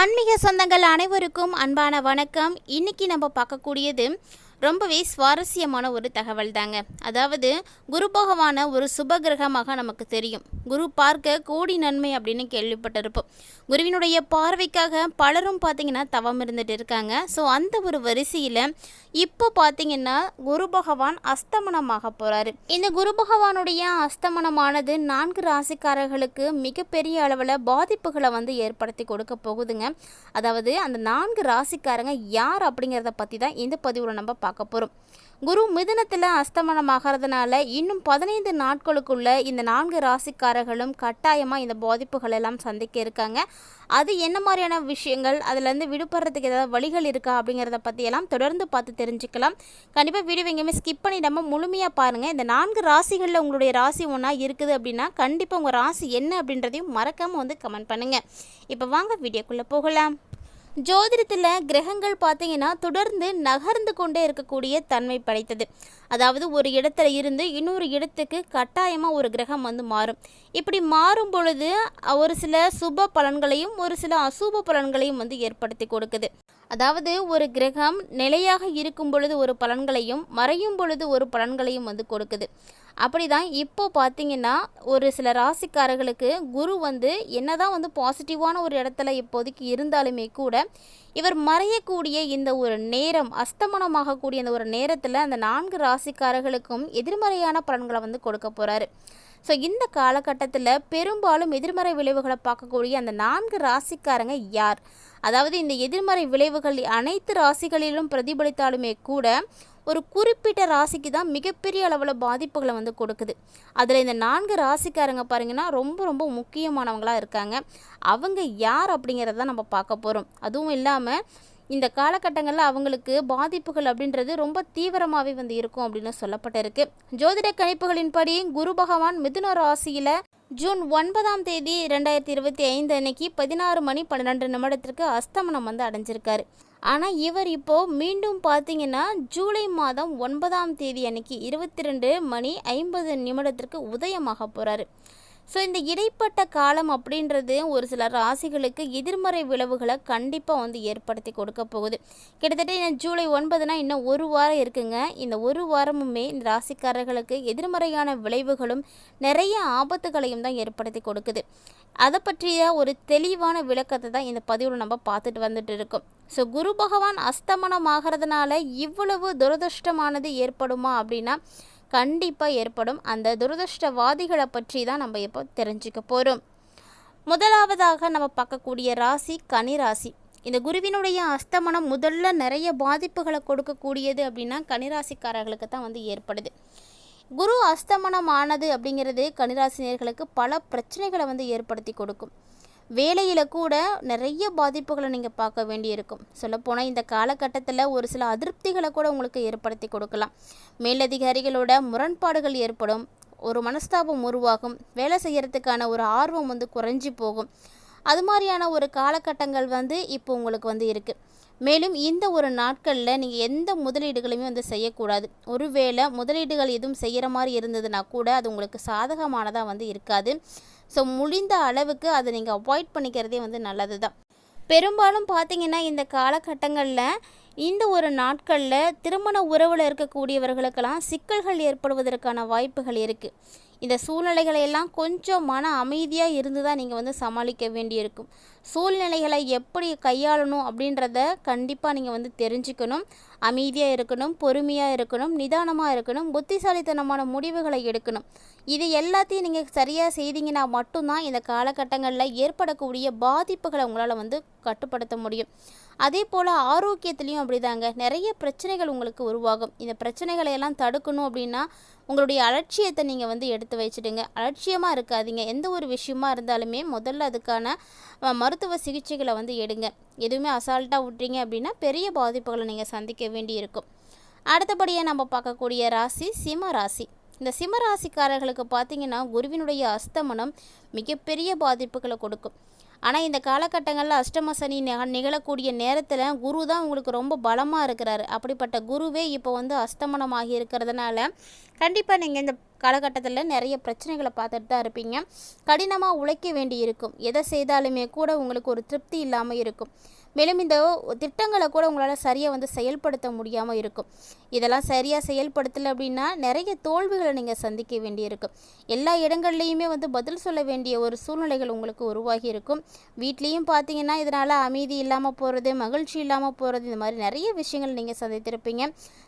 ஆன்மீக சொந்தங்கள் அனைவருக்கும் அன்பான வணக்கம். இன்னைக்கு நம்ம பார்க்கக்கூடியது ரொம்பவே சுவாரஸ்யமான ஒரு தகவல் தாங்க அதாவது குரு பகவான ஒரு சுபகிரகமாக நமக்கு தெரியும். குரு பார்க்க கோடி நன்மை அப்படின்னு கேள்விப்பட்டிருப்போம். குருவினுடைய பார்வைக்காக பலரும் பார்த்தீங்கன்னா தவம் இருந்துட்டு இருக்காங்க. ஸோ அந்த ஒரு வரிசையில் இப்போ பார்த்தீங்கன்னா குரு பகவான் அஸ்தமனமாக போகிறாரு இந்த குரு பகவானுடைய அஸ்தமனமானது நான்கு ராசிக்காரர்களுக்கு மிகப்பெரிய அளவில் பாதிப்புகளை வந்து ஏற்படுத்தி கொடுக்க போகுதுங்க. அதாவது அந்த நான்கு ராசிக்காரங்க யார் அப்படிங்கிறத பற்றி தான் இந்த பதிவில் நம்ம பார்க்க போகிறோம் குரு மிதுனத்தில் அஸ்தமனமாகிறதுனால இன்னும் பதினைந்து நாட்களுக்குள்ள இந்த நான்கு ராசிக்காரர்களும் கட்டாயமாக இந்த பாதிப்புகள் எல்லாம் சந்திக்க இருக்காங்க. அது என்ன மாதிரியான விஷயங்கள்? அதுலேருந்து விடுபடுறதுக்கு ஏதாவது வழிகள் இருக்கா? அப்படிங்கிறத பற்றியெல்லாம் தொடர்ந்து பார்த்து தெரிஞ்சுக்கலாம். கண்டிப்பாக வீடியோ எங்கேயுமே ஸ்கிப் பண்ணிடாமல் முழுமையாக பாருங்கள் இந்த நான்கு ராசிகளில் உங்களுடைய ராசி ஒன்றா இருக்குது அப்படின்னா கண்டிப்பாக உங்கள் ராசி என்ன அப்படின்றதையும் மறக்காமல் வந்து கமெண்ட் பண்ணுங்கள் இப்போ வாங்க வீடியோக்குள்ளே போகலாம். ஜோதிடத்தில் கிரகங்கள் பார்த்தீங்கன்னா தொடர்ந்து நகர்ந்து கொண்டே இருக்கக்கூடிய தன்மை படைத்தது. அதாவது ஒரு இடத்துல இருந்து இன்னொரு இடத்துக்கு கட்டாயமாக ஒரு கிரகம் வந்து மாறும். இப்படி மாறும் பொழுது ஒரு சில சுப பலன்களையும் ஒரு சில அசுப பலன்களையும் வந்து ஏற்படுத்தி கொடுக்குது. அதாவது ஒரு கிரகம் நிலையாக இருக்கும் பொழுது ஒரு பலன்களையும் மறையும் பொழுது ஒரு பலன்களையும் வந்து கொடுக்குது. அப்படிதான் இப்போ பார்த்தீங்கன்னா ஒரு சில ராசிக்காரர்களுக்கு குரு வந்து என்னதான் வந்து பாசிட்டிவான ஒரு இடத்துல இப்போதைக்கு இருந்தாலுமே கூட இவர் மறையக்கூடிய இந்த ஒரு நேரம் அஸ்தமனமாகக்கூடிய இந்த ஒரு நேரத்தில் அந்த நான்கு ராசிக்காரர்களுக்கும் எதிர்மறையான பலன்களை வந்து கொடுக்க போகிறாரு ஸோ இந்த காலகட்டத்தில் பெரும்பாலும் எதிர்மறை விளைவுகளை பார்க்கக்கூடிய அந்த நான்கு ராசிக்காரங்க யார்? அதாவது இந்த எதிர்மறை விளைவுகள் அனைத்து ராசிகளிலும் பிரதிபலித்தாலுமே கூட ஒரு குறிப்பிட்ட ராசிக்கு தான் மிகப்பெரிய அளவில் பாதிப்புகளை வந்து கொடுக்குது. அதில் இந்த நான்கு ராசிக்காரங்க பாருங்கன்னா ரொம்ப ரொம்ப முக்கியமானவங்களாக இருக்காங்க. அவங்க யார் அப்படிங்கிறத நம்ம பார்க்க போகிறோம் அதுவும் இல்லாமல் இந்த காலகட்டங்களில் அவங்களுக்கு பாதிப்புகள் அப்படின்றது ரொம்ப தீவிரமாகவே வந்து இருக்கும் அப்படின்னு சொல்லப்பட்டிருக்கு. ஜோதிட கணிப்புகளின்படி குரு பகவான் மிதுன ராசியில் ஜூன் ஒன்பதாம் தேதி ரெண்டாயிரத்தி இருபத்தி ஐந்து அன்னைக்கு பதினாறு மணி பன்னிரெண்டு நிமிடத்திற்கு அஸ்தமனம் வந்து அடைஞ்சிருக்காரு. ஆனால் இவர் இப்போது மீண்டும் பார்த்தீங்கன்னா ஜூலை மாதம் ஒன்பதாம் தேதி அன்னைக்கு இருபத்தி ரெண்டு மணி ஐம்பது நிமிடத்திற்கு உதயமாக போகிறாரு ஸோ இந்த இடைப்பட்ட காலம் அப்படின்றது ஒரு சில ராசிகளுக்கு எதிர்மறை விளைவுகளை கண்டிப்பாக வந்து ஏற்படுத்தி கொடுக்க போகுது. கிட்டத்தட்ட இன்னும் ஜூலை ஒன்பதுனா இன்னும் ஒரு வாரம் இருக்குங்க. இந்த ஒரு வாரமுமே இந்த ராசிக்காரர்களுக்கு எதிர்மறையான விளைவுகளும் நிறைய ஆபத்துகளையும் தான் ஏற்படுத்தி கொடுக்குது. அதை பற்றிய ஒரு தெளிவான விளக்கத்தை தான் இந்த பதிவில் நம்ம பார்த்துட்டு வந்துட்டு இருக்கோம். ஸோ குரு பகவான் அஸ்தமனம் ஆகிறதுனால இவ்வளவு துரதிருஷ்டமானது ஏற்படுமா அப்படின்னா கண்டிப்பாக ஏற்படும். அந்த துரதிருஷ்டவாதிகளை பற்றி தான் நம்ம இப்போ தெரிஞ்சுக்க போகிறோம் முதலாவதாக நம்ம பார்க்கக்கூடிய ராசி கனி ராசி. இந்த குருவினுடைய அஸ்தமனம் முதல்ல நிறைய பாதிப்புகளை கொடுக்கக்கூடியது அப்படின்னா கனிராசிக்காரர்களுக்கு தான் வந்து ஏற்படுது. குரு அஸ்தமனம் ஆனது அப்படிங்கிறது கனிராசினியர்களுக்கு பல பிரச்சனைகளை வந்து ஏற்படுத்தி கொடுக்கும். வேலையில் கூட நிறைய பாதிப்புகளை நீங்கள் பார்க்க வேண்டியிருக்கும். சொல்லப்போனால் இந்த காலகட்டத்தில் ஒரு சில அதிருப்திகளை கூட உங்களுக்கு ஏற்படுத்தி கொடுக்கலாம். மேலதிகாரிகளோட முரண்பாடுகள் ஏற்படும். ஒரு மனஸ்தாபம் உருவாகும். வேலை செய்கிறதுக்கான ஒரு ஆர்வம் வந்து குறைஞ்சி போகும். அது மாதிரியான ஒரு காலகட்டங்கள் வந்து இப்போ உங்களுக்கு வந்து இருக்குது மேலும் இந்த ஒரு நாட்களில் நீங்கள் எந்த முதலீடுகளையுமே வந்து செய்யக்கூடாது. ஒருவேளை முதலீடுகள் எதுவும் செய்கிற மாதிரி இருந்ததுன்னா கூட அது உங்களுக்கு சாதகமானதாக வந்து இருக்காது. ஸோ முடிந்த அளவுக்கு அதை நீங்கள் அவாய்ட் பண்ணிக்கிறதே வந்து நல்லது தான் பெரும்பாலும் பார்த்தீங்கன்னா இந்த காலகட்டங்களில் இந்த ஒரு நாட்களில் திருமண உறவில் இருக்கக்கூடியவர்களுக்கெல்லாம் சிக்கல்கள் ஏற்படுவதற்கான வாய்ப்புகள் இருக்குது இந்த சூழ்நிலைகளை எல்லாம் கொஞ்சம் மன அமைதியாக இருந்து தான் நீங்கள் வந்து சமாளிக்க வேண்டியிருக்கும். சூழ்நிலைகளை எப்படி கையாளணும் அப்படின்றத கண்டிப்பாக நீங்கள் வந்து தெரிஞ்சுக்கணும். அமைதியாக இருக்கணும் பொறுமையாக இருக்கணும் நிதானமாக இருக்கணும் புத்திசாலித்தனமான முடிவுகளை எடுக்கணும். இது எல்லாத்தையும் நீங்கள் சரியாக செய்தீங்கன்னா மட்டும்தான் இந்த காலகட்டங்களில் ஏற்படக்கூடிய பாதிப்புகளை உங்களால் வந்து கட்டுப்படுத்த முடியும். அதே போல் ஆரோக்கியத்துலேயும் அப்படிதாங்க. நிறைய பிரச்சனைகள் உங்களுக்கு உருவாகும். இந்த பிரச்சனைகளை எல்லாம் தடுக்கணும் அப்படின்னா உங்களுடைய அலட்சியத்தை நீங்கள் வந்து எடுத்து வச்சுடுங்க. அலட்சியமாக இருக்காதீங்க. எந்த ஒரு விஷயமா இருந்தாலுமே முதல்ல அதுக்கான மருத்துவ சிகிச்சைகளை வந்து எடுங்க. எதுவுமே அசால்ட்டாக விட்றீங்க அப்படின்னா பெரிய பாதிப்புகளை நீங்கள் சந்திக்க வேண்டியிருக்கும். அடுத்தபடியாக நம்ம பார்க்கக்கூடிய ராசி சிம்ம ராசி. இந்த சிம்ம ராசிக்காரர்களுக்கு பார்த்தீங்கன்னா குருவினுடைய அஸ்தமனம் மிகப்பெரிய பாதிப்புகளை கொடுக்கும். ஆனால் இந்த காலகட்டங்களில் அஷ்டம சனி நிக நிகழக்கூடிய நேரத்தில் குரு தான் உங்களுக்கு ரொம்ப பலமாக இருக்கிறாரு. அப்படிப்பட்ட குருவே இப்போ வந்து அஸ்தமனமாகி இருக்கிறதுனால கண்டிப்பாக நீங்கள் இந்த காலகட்டத்தில் நிறைய பிரச்சனைகளை பார்த்துட்டு தான் இருப்பீங்க. கடினமாக உழைக்க வேண்டி இருக்கும் எதை செய்தாலுமே கூட உங்களுக்கு ஒரு திருப்தி இல்லாமல் இருக்கும். மேலும் இந்த திட்டங்களை கூட உங்களால் சரியாக வந்து செயல்படுத்த முடியாமல் இருக்கும். இதெல்லாம் சரியாக செயல்படுத்தலை அப்படின்னா நிறைய தோல்விகளை நீங்கள் சந்திக்க வேண்டியிருக்கும் எல்லா இடங்கள்லையுமே வந்து பதில் சொல்ல வேண்டிய ஒரு சூழ்நிலைகள் உங்களுக்கு உருவாகி இருக்கும். வீட்லேயும் பார்த்தீங்கன்னா இதனால் அமைதி இல்லாமல் போகிறது மகிழ்ச்சி இல்லாமல் போகிறது இந்த மாதிரி நிறைய விஷயங்கள் நீங்கள் சந்தித்திருப்பீங்க.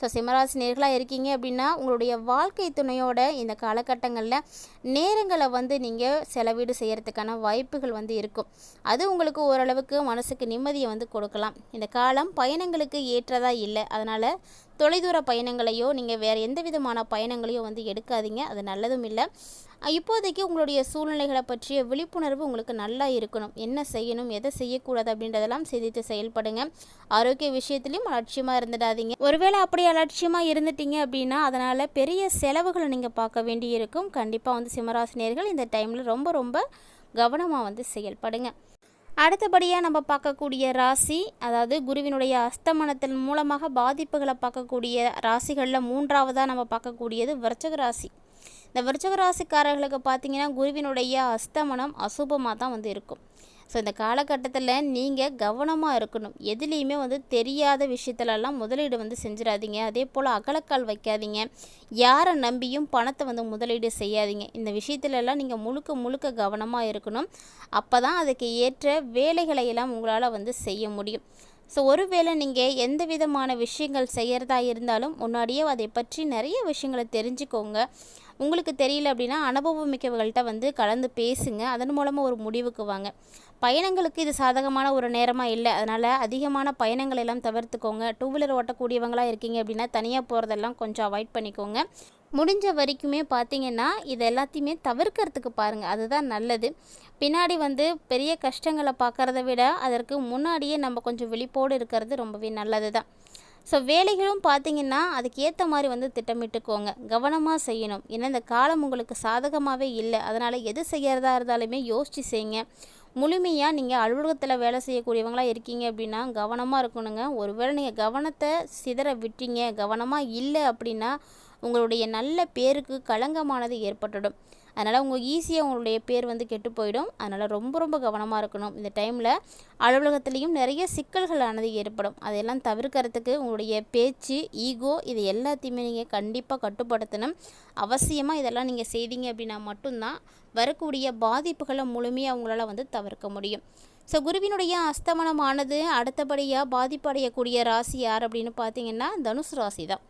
ஸோ சிம்மராசி நேர்களாக இருக்கீங்க அப்படின்னா உங்களுடைய வாழ்க்கை துணையோட இந்த காலகட்டங்களில் நேரங்களை வந்து நீங்கள் செலவீடு செய்கிறதுக்கான வாய்ப்புகள் வந்து இருக்கும். அது உங்களுக்கு ஓரளவுக்கு மனசுக்கு நிம்மதி நிம்மதியை வந்து கொடுக்கலாம். இந்த காலம் பயணங்களுக்கு ஏற்றதாக இல்லை. அதனால் தொலைதூர பயணங்களையோ நீங்கள் வேறு எந்த விதமான பயணங்களையோ வந்து எடுக்காதீங்க. அது நல்லதும் இல்லை. இப்போதைக்கு உங்களுடைய சூழ்நிலைகளை பற்றிய விழிப்புணர்வு உங்களுக்கு நல்லா இருக்கணும். என்ன செய்யணும் எதை செய்யக்கூடாது அப்படின்றதெல்லாம் சிந்தித்து செயல்படுங்க. ஆரோக்கிய விஷயத்துலையும் அலட்சியமாக இருந்துடாதீங்க. ஒருவேளை அப்படி அலட்சியமாக இருந்துட்டீங்க அப்படின்னா அதனால் பெரிய செலவுகளை நீங்கள் பார்க்க வேண்டியிருக்கும். கண்டிப்பாக வந்து சிம்மராசினியர்கள் இந்த டைமில் ரொம்ப ரொம்ப கவனமாக வந்து செயல்படுங்க. அடுத்தபடியாக நம்ம பார்க்கக்கூடிய ராசி அதாவது குருவினுடைய அஸ்தமனத்தின் மூலமாக பாதிப்புகளை பார்க்கக்கூடிய ராசிகளில் மூன்றாவதாக நம்ம பார்க்கக்கூடியது விருச்சக ராசி. இந்த விருச்சக ராசிக்காரர்களுக்கு பார்த்தீங்கன்னா குருவினுடைய அஸ்தமனம் அசுபமாக தான் வந்து இருக்கும். ஸோ இந்த காலகட்டத்தில் நீங்கள் கவனமாக இருக்கணும். எதுலேயுமே வந்து தெரியாத விஷயத்துலலாம் முதலீடு வந்து செஞ்சிடாதீங்க அதே போல் அகலக்கால் வைக்காதீங்க. யாரை நம்பியும் பணத்தை வந்து முதலீடு செய்யாதீங்க. இந்த விஷயத்துலலாம் நீங்கள் முழுக்க முழுக்க கவனமாக இருக்கணும். அப்போ தான் அதுக்கு ஏற்ற வேலைகளை எல்லாம் உங்களால் வந்து செய்ய முடியும். ஸோ ஒருவேளை நீங்கள் எந்த விதமான விஷயங்கள் செய்கிறதா இருந்தாலும் முன்னாடியே அதை பற்றி நிறைய விஷயங்களை தெரிஞ்சுக்கோங்க. உங்களுக்கு தெரியல அப்படின்னா அனுபவம் மிக்கவர்கள்ட்ட வந்து கலந்து பேசுங்க. அதன் மூலமாக ஒரு முடிவுக்கு வாங்க. பயணங்களுக்கு இது சாதகமான ஒரு நேரமாக இல்லை. அதனால் அதிகமான பயணங்கள் எல்லாம் தவிர்த்துக்கோங்க. டூ வீலர் ஓட்டக்கூடியவங்களாக இருக்கீங்க அப்படின்னா தனியாக போகிறதெல்லாம் கொஞ்சம் அவாய்ட் பண்ணிக்கோங்க. முடிஞ்ச வரைக்குமே பார்த்தீங்கன்னா இது எல்லாத்தையுமே தவிர்க்கிறதுக்கு பாருங்கள் அதுதான் நல்லது. பின்னாடி வந்து பெரிய கஷ்டங்களை பார்க்குறத விட அதற்கு முன்னாடியே நம்ம கொஞ்சம் விழிப்போடு இருக்கிறது ரொம்பவே நல்லது தான் ஸோ வேலைகளும் பார்த்தீங்கன்னா அதுக்கு ஏற்ற மாதிரி வந்து திட்டமிட்டுக்கோங்க. கவனமாக செய்யணும். ஏன்னா இந்த காலம் உங்களுக்கு சாதகமாகவே இல்லை. அதனால் எது செய்கிறதா இருந்தாலுமே யோசித்து செய்யுங்க. முழுமையாக நீங்கள் அலுவலகத்தில் வேலை செய்யக்கூடியவங்களாக இருக்கீங்க அப்படின்னா கவனமாக இருக்கணுங்க. ஒருவேளை நீங்கள் கவனத்தை சிதற விட்டீங்க கவனமாக இல்லை அப்படின்னா உங்களுடைய நல்ல பேருக்கு களங்கமானது ஏற்பட்டுடும். அதனால் உங்கள் ஈஸியாக உங்களுடைய பேர் வந்து கெட்டு போயிடும். அதனால் ரொம்ப ரொம்ப கவனமாக இருக்கணும். இந்த டைமில் அலுவலகத்துலேயும் நிறைய சிக்கல்களானது ஏற்படும். அதையெல்லாம் தவிர்க்கிறதுக்கு உங்களுடைய பேச்சு ஈகோ இது எல்லாத்தையுமே நீங்கள் கண்டிப்பாக கட்டுப்படுத்தணும். அவசியமாக இதெல்லாம் நீங்கள் செய்தீங்க அப்படின்னா மட்டும்தான் வரக்கூடிய பாதிப்புகளை முழுமையாக உங்களால் வந்து தவிர்க்க முடியும். ஸோ குருவினுடைய அஸ்தமனமானது அடுத்தபடியாக பாதிப்படையக்கூடிய ராசி யார் அப்படின்னு பார்த்தீங்கன்னா தனுசு ராசி தான்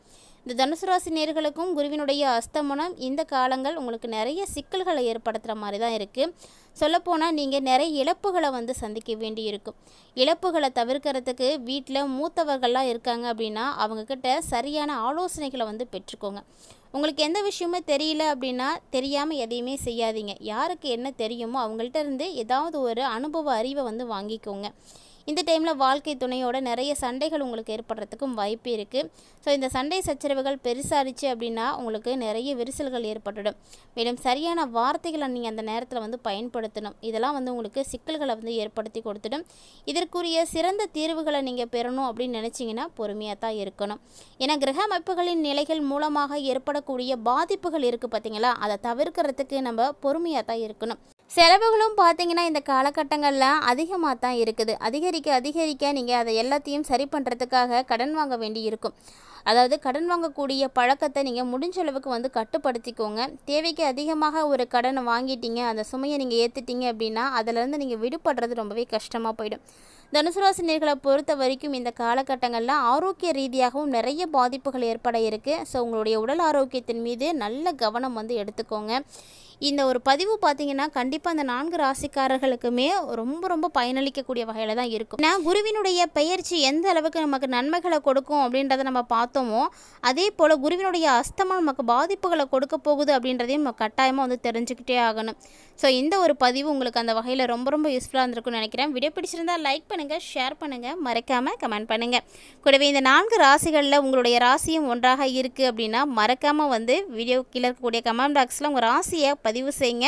இந்த தனுசு ராசி நேர்களுக்கும் குருவினுடைய அஸ்தமனம் இந்த காலங்கள் உங்களுக்கு நிறைய சிக்கல்களை ஏற்படுத்துகிற மாதிரி தான் இருக்குது சொல்லப்போனால் நீங்கள் நிறைய இழப்புகளை வந்து சந்திக்க வேண்டி இருக்கும் இழப்புகளை தவிர்க்கிறதுக்கு வீட்டில் மூத்தவர்கள்லாம் இருக்காங்க அப்படின்னா அவங்கக்கிட்ட சரியான ஆலோசனைகளை வந்து பெற்றுக்கோங்க. உங்களுக்கு எந்த விஷயமே தெரியல அப்படின்னா தெரியாமல் எதையுமே செய்யாதீங்க. யாருக்கு என்ன தெரியுமோ அவங்கள்ட்ட இருந்து ஏதாவது ஒரு அனுபவ அறிவை வந்து வாங்கிக்கோங்க. இந்த டைமில் வாழ்க்கை துணையோட நிறைய சண்டைகள் உங்களுக்கு ஏற்படுறதுக்கும் வாய்ப்பு இருக்குது ஸோ இந்த சண்டை சச்சரவுகள் பெருசாரிச்சு அப்படின்னா உங்களுக்கு நிறைய விரிசல்கள் ஏற்பட்டுடும். மேலும் சரியான வார்த்தைகளை நீங்கள் அந்த நேரத்தில் வந்து பயன்படுத்தணும். இதெல்லாம் வந்து உங்களுக்கு சிக்கல்களை வந்து ஏற்படுத்தி கொடுத்துடும். இதற்குரிய சிறந்த தீர்வுகளை நீங்கள் பெறணும் அப்படின்னு நினச்சிங்கன்னா பொறுமையாக தான் இருக்கணும். ஏன்னா கிரக அமைப்புகளின் நிலைகள் மூலமாக ஏற்படக்கூடிய பாதிப்புகள் இருக்குது பார்த்தீங்களா அதை தவிர்க்கிறதுக்கு நம்ம பொறுமையாக தான் இருக்கணும். செலவுகளும் பார்த்தீங்கன்னா இந்த காலகட்டங்களில் அதிகமாக தான் இருக்குது. அதிகரிக்க அதிகரிக்க நீங்கள் அதை எல்லாத்தையும் சரி பண்ணுறதுக்காக கடன் வாங்க வேண்டி இருக்கும். அதாவது கடன் வாங்கக்கூடிய பழக்கத்தை நீங்கள் முடிஞ்ச அளவுக்கு வந்து கட்டுப்படுத்திக்கோங்க. தேவைக்கு அதிகமாக ஒரு கடனை வாங்கிட்டீங்க அந்த சுமையை நீங்கள் ஏற்றுட்டீங்க அப்படின்னா அதிலேருந்து நீங்கள் விடுபடுறது ரொம்பவே கஷ்டமாக போயிடும். தனுசு ராசினியர்களை பொறுத்த வரைக்கும் இந்த காலகட்டங்களில் ஆரோக்கிய ரீதியாகவும் நிறைய பாதிப்புகள் ஏற்பட இருக்குது ஸோ உங்களுடைய உடல் ஆரோக்கியத்தின் மீது நல்ல கவனம் வந்து எடுத்துக்கோங்க. இந்த ஒரு பதிவு பார்த்தீங்கன்னா கண்டிப்பாக அந்த நான்கு ராசிக்காரர்களுக்குமே ரொம்ப ரொம்ப பயனளிக்கக்கூடிய வகையில் தான் இருக்கும். நான் குருவினுடைய பெயர்ச்சி எந்த அளவுக்கு நமக்கு நன்மைகளை கொடுக்கும் அப்படின்றத நம்ம பார்த்தோமோ அதே போல் குருவினுடைய அஸ்தமம் நமக்கு பாதிப்புகளை கொடுக்க போகுது அப்படின்றதையும் நம்ம கட்டாயமாக வந்து தெரிஞ்சுக்கிட்டே ஆகணும். ஸோ இந்த ஒரு பதிவு உங்களுக்கு அந்த வகையில் ரொம்ப ரொம்ப யூஸ்ஃபுல்லாக இருந்திருக்கும்னு நினைக்கிறேன். வீடியோ பிடிச்சிருந்தா லைக் பண்ணுங்கள் ஷேர் பண்ணுங்கள் மறக்காமல் கமெண்ட் பண்ணுங்கள் கூடவே இந்த நான்கு ராசிகளில் உங்களுடைய ராசியும் ஒன்றாக இருக்குது அப்படின்னா மறக்காமல் வந்து வீடியோ கீழே இருக்கக்கூடிய கமெண்ட் பாக்ஸில் உங்கள் ராசியை பதிவு செய்யுங்க.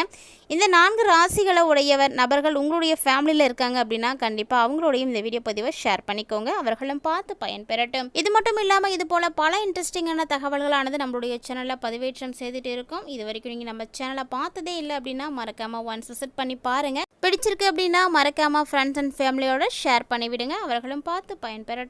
இந்த நான்கு ராசிகளை உடையவர் நபர்கள் உங்களுடைய ஃபேமிலியில் இருக்காங்க அப்படின்னா கண்டிப்பாக அவங்களோடையும் இந்த வீடியோ பதிவை ஷேர் பண்ணிக்கோங்க. அவர்களும் பார்த்து பயன்பெறட்டும். இது மட்டும் இல்லாமல் இது போல் பல இன்ட்ரெஸ்டிங்கான தகவல்களானது நம்மளுடைய சேனலில் பதிவேற்றம் செய்துட்டு இருக்கோம். இது வரைக்கும் நீங்கள் நம்ம சேனலை பார்த்ததே இல்லை அப்படின்னா மறக்காமல் ஒன்ஸ் விசிட் பண்ணி பாருங்கள் பிடிச்சிருக்கு அப்படின்னா மறக்காமல் ஃப்ரெண்ட்ஸ் அண்ட் ஃபேமிலியோட ஷேர் பண்ணிவிடுங்க. அவர்களும் பார்த்து பயன்பெறட்டும்.